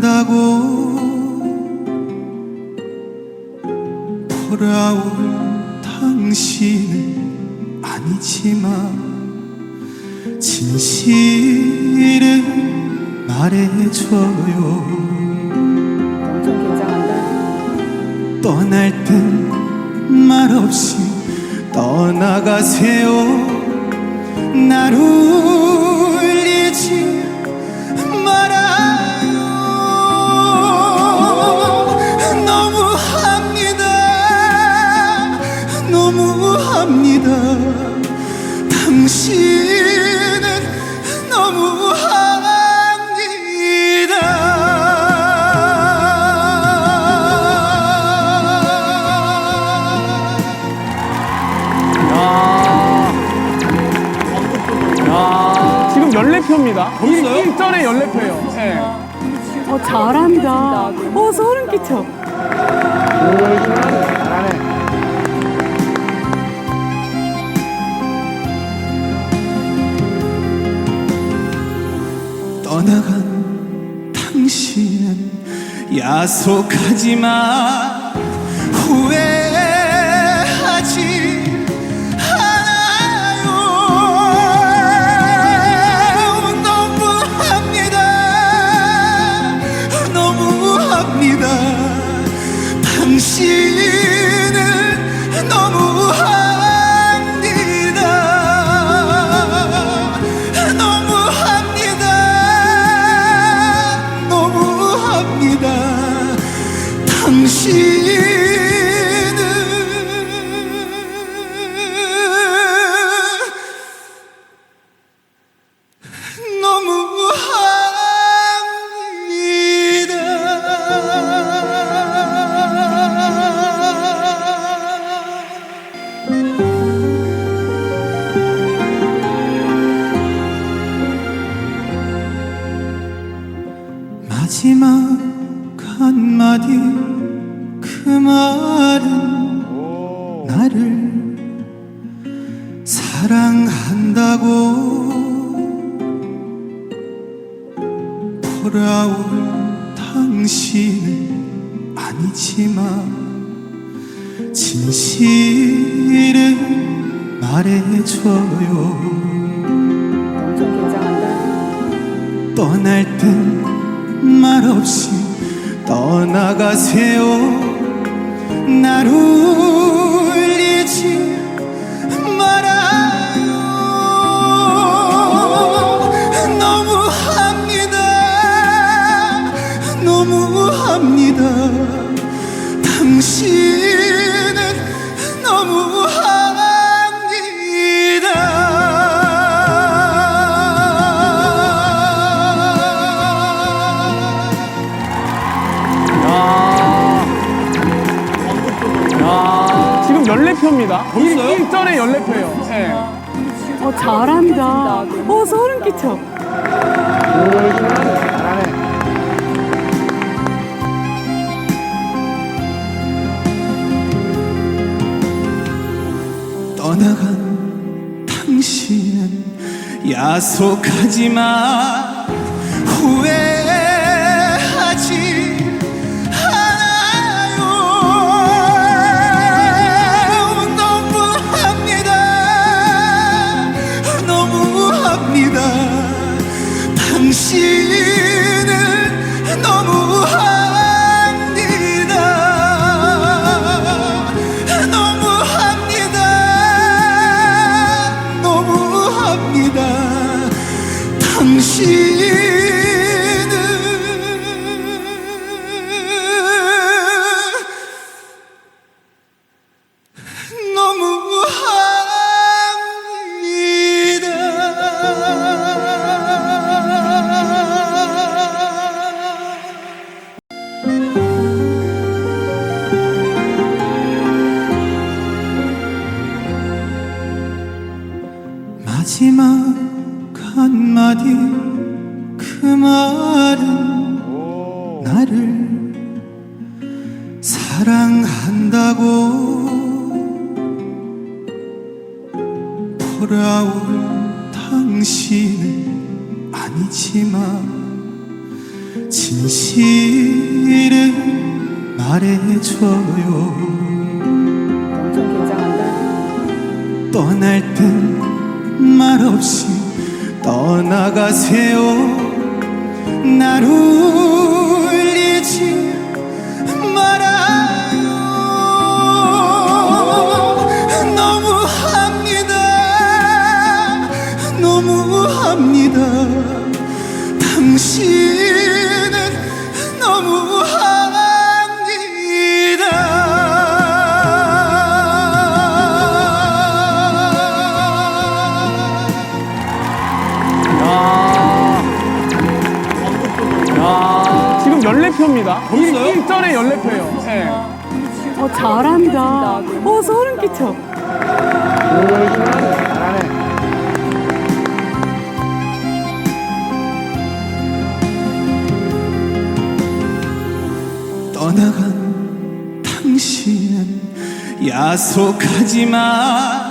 사랑한다고 돌아올 당신은 아니지만 진실을 말해줘요. 떠날 땐 말 없이 떠나가세요 날울 너무합니다 당신은 너무합니다 지금 14표입니다. 벌써요? 1전에 14표예요. 네. 어, 잘한다. 어, 소름 끼쳐. 야속하지만 후회 마지막 한마디 그 말은 나를 사랑한다고. 돌아올 당신은 아니지만 진실을 말해줘요. 엄청 긴장한다. 떠날 땐 말 없이 떠나가세요. 날 울리지 14표입니다. 벌써요? 1 전에 14표예요. 네. 어, 잘한다. 어, 소름 끼쳐. 떠나간 당신은 야속하지만 후회 한마디 그 말은 나를 사랑한다고 돌아올 당신은 아니 아니지만 진실을 말해줘요 엄청 긴장한다. 떠날 땐 말없이 떠나가세요. 날울 1%입니다. 벌써요? 1, 전에 14표예요. 네. 어, 잘한다. 어, 소름 끼쳐. 떠나간 당신은 야속하지만